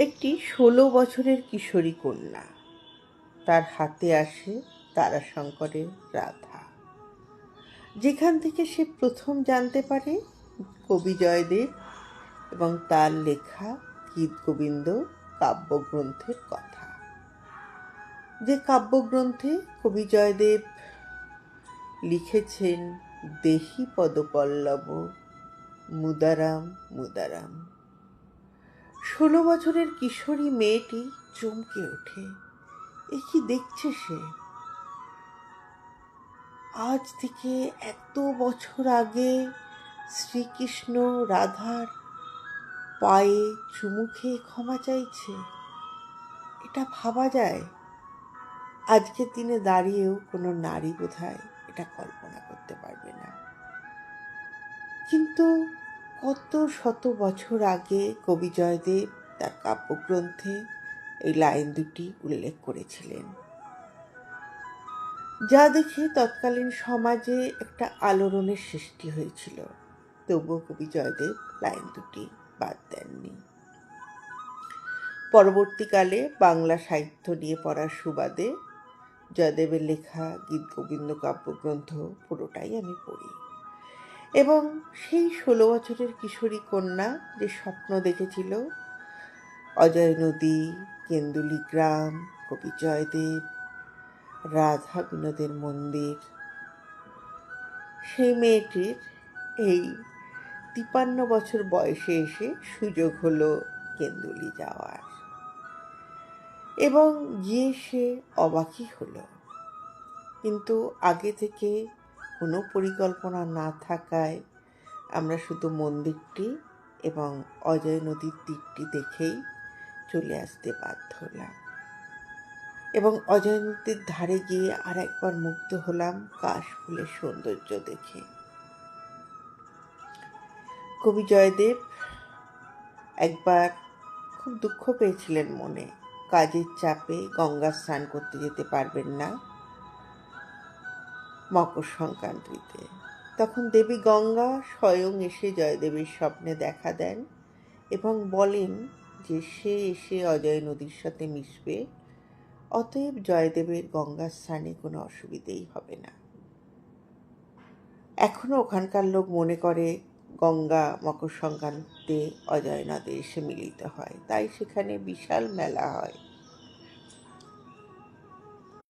একটি ষোলো বছরের কিশোরী কন্যা। তার হাতে আসে তারাশঙ্করের রাধা। যেখান থেকে সে প্রথম জানতে পারে কবি জয়দেব এবং তার লেখা গীত গোবিন্দ কাব্যগ্রন্থের কথা। যে কাব্যগ্রন্থে কবি জয়দেব লিখেছেন, দেহি পদপল্লব, মুদারাম মুদারাম। ষোলো বছরের কিশোরী মেয়েটি চমকে ওঠে। এ কি দেখছে সে? আজ থেকে এত বছর আগে শ্রীকৃষ্ণ রাধার পায়ে চুমু খেয়ে ক্ষমা চাইছে। এটা ভাবা যায়? আজকের দিনে দাঁড়িয়েও কোনো নারী বোধহয় এটা কল্পনা করতে পারবে না। কিন্তু কত শত বছর আগে কবি জয়দেব তার কাব্যগ্রন্থে এই লাইন দুটি উল্লেখ করেছিলেন। যা দেখে তৎকালীন সমাজে একটা আলোড়নের সৃষ্টি হয়েছিল। তবুও কবি জয়দেব লাইন দুটি বাদ দেননি। পরবর্তীকালে বাংলা সাহিত্য নিয়ে পড়ার সুবাদে জয়দেবের লেখা গীত গোবিন্দ কাব্যগ্রন্থ পুরোটাই আমি পড়ি। এবং সেই ষোলো বছরের কিশোরী কন্যা যে স্বপ্ন দেখেছিল, অজয় নদী, কেন্দুলি গ্রাম, কবি জয়দেব, রাধা বিনোদের মন্দির, সেই মেয়েটির এই তিপান্ন বছর বয়সে এসে সুযোগ হলো কেন্দুলি যাওয়ার। এবং গিয়ে সে অবাকই হলো। কিন্তু আগে থেকে কোনো পরিকল্পনা না থাকায় আমরা শুধু মন্দিরটি এবং অজয় নদীর তীরটি দেখেই চলে আসতে বাধ্য হলাম। এবং অজয় নদীর ধারে গিয়ে আর একবার মুগ্ধ হলাম কাশ ফুলের সৌন্দর্য দেখে। কবি জয়দেব একবার খুব দুঃখ পেয়েছিলেন মনে। কাজের চাপে গঙ্গা স্নান করতে যেতে পারবেন না। মকর সংক্রান্তিতে। তখন দেবী গঙ্গা স্বয়ং এসে জয়দেবের স্বপ্নে দেখা দেন এবং বলেন যে সে এসে অজয় নদীর সাথে মিশবে, অতএব জয়দেবের গঙ্গা স্থানে কোনো অসুবিধেই হবে না। এখনও ওখানকার লোক মনে করে গঙ্গা মকর সংক্রান্তিতে অজয় নদে এসে মিলিত হয়, তাই সেখানে বিশাল মেলা হয়।